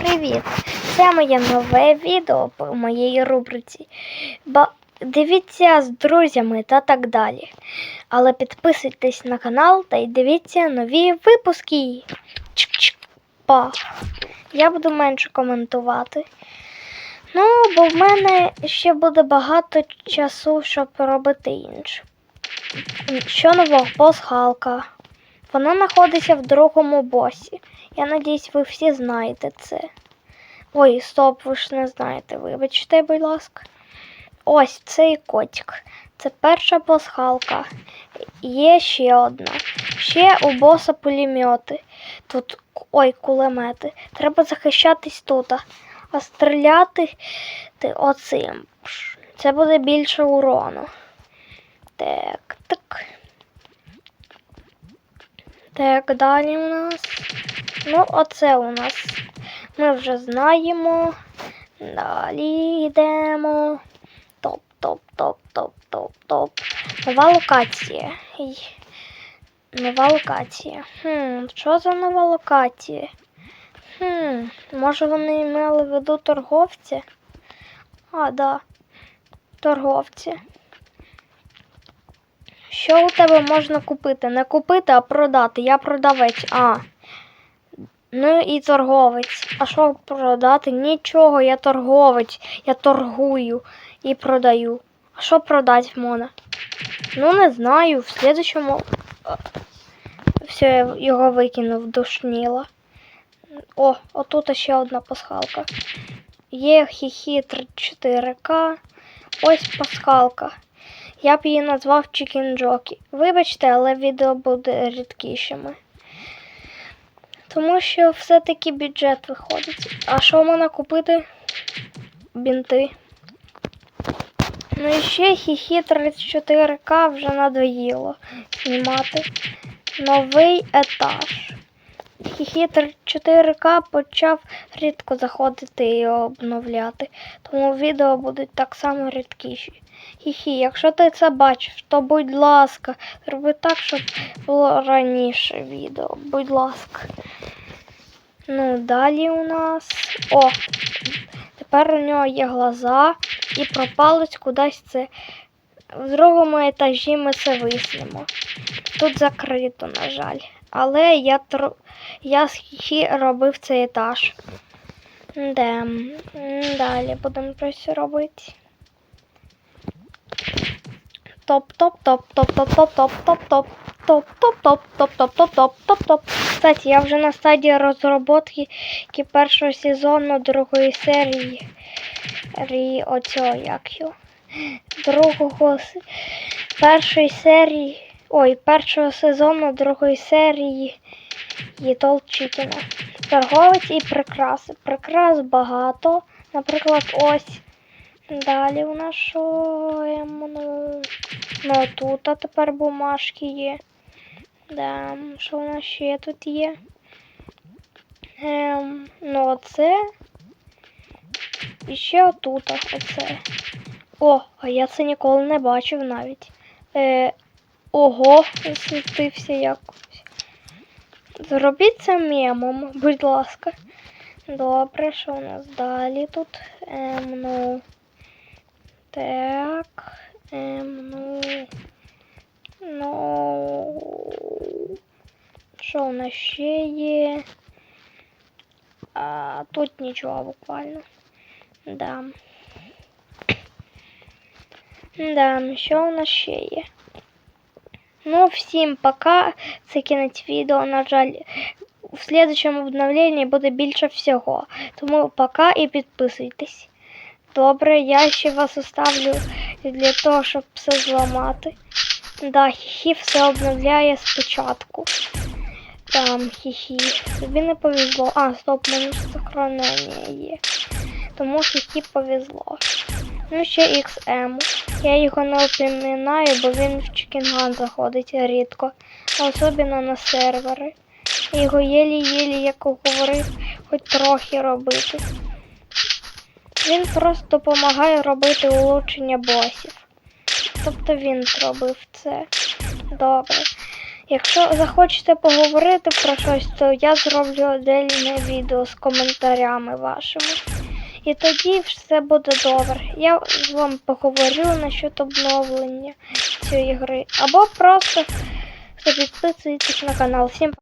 привіт! Це моє нове відео по моїй рубриці. Ба... Дивіться з друзями та так далі. Але підписуйтесь на канал та й дивіться нові випуски. Чик-чик. Па. Я буду менше коментувати. Ну, бо в мене ще буде багато часу, щоб робити інше. Що нового? Пасхалка. Вона знаходиться в другому босі. Я надіюсь, ви всі знаєте це. Ой, стоп, ви ж не знаєте. Вибачте, будь ласка. Ось цей котик. Це перша пасхалка. Є ще одна. Ще у боса пулемети. Тут ой, кулемети. Треба захищатись тут. А стріляти ти оцим. Це буде більше урону. Так, так. Так, далі у нас. Ну, оце у нас. Ми вже знаємо. Далі йдемо. Топ, топ, топ, топ, топ, топ. Нова локація. Нова локація. Хм, що за нова локація? Хм, може вони мали в виду торговця? А, да. Торговці. Що у тебе можна купити? Не купити, а продати. Я продавець. А. Ну і торговець. А що продати? Нічого, я торговець. Я торгую і продаю. А що продати можна? Ну, не знаю. В слідчому. Все, я його викинув, душніло. О, отут ще одна пасхалка. Є хіхі 4К. Ось пасхалка. Я б її назвав Chicken Jockey. Вибачте, але відео буде рідкішими. Тому що все-таки бюджет виходить. А що можна купити? Бінти. Ну і ще хіхі 34К вже надоїло знімати. Новий етаж. Хіхі 4К почав рідко заходити і обновляти, тому відео будуть так само рідкіші. Хіхі, якщо ти це бачиш, то будь ласка, роби так, щоб було раніше відео. Будь ласка. Ну, далі у нас. О! Тепер у нього є глаза і пропалось кудись це. В другому етажі ми це виснемо. Тут закрито, на жаль. Але я тр... я робив цей етаж. Де? Далі будемо щось робити. Топ-топ-топ-топ-топ-топ-топ-топ. Топ-топ-топ-топ-топ-топ-топ-топ. Кстати, я вже на стадії розробки першого сезону другої серії. Рі оцього як його. Другого першої серії. Ой, першого сезону другої серії Єтол Чікіна. Торговець і прикраси. Прикрас багато. Наприклад, ось. Далі у нас що? Ну, ну тут а тепер бумажки є. Да, що у нас ще тут є? Ем, ну оце. І ще отут оце. О, а я це ніколи не бачив навіть. Е, ого, освітився якось. Зробіть це мемом, будь ласка. Добре, що у нас далі тут? Ем, ну. Так. Ем, ну. Ну. Що у нас ще є? А, тут нічого буквально. Да. Да, що у нас ще є? Ну, всім пока. Це кінець відео. На жаль, в следующем обновленні буде більше всього. Тому пока і підписуйтесь. Добре, я ще вас оставлю для того, щоб все зламати. Да, хі-хі все обновляє спочатку. Там хі-хі. Тобі не повезло. А, стоп, в мене сохранення є. Тому хі-хі повезло. Ну, ще XM. Я його не упоминаю, бо він в Чікінган заходить рідко. Особливо на сервери. Його єлі-єлі, як говорив, хоч трохи робити. Він просто допомагає робити улучшення босів. Тобто він зробив це. Добре. Якщо захочете поговорити про щось, то я зроблю отдельне відео з коментарями вашими. І тоді все буде добре. Я з вами поговорю насчет обновлення цієї гри. Або просто підписуйтесь на канал. Всім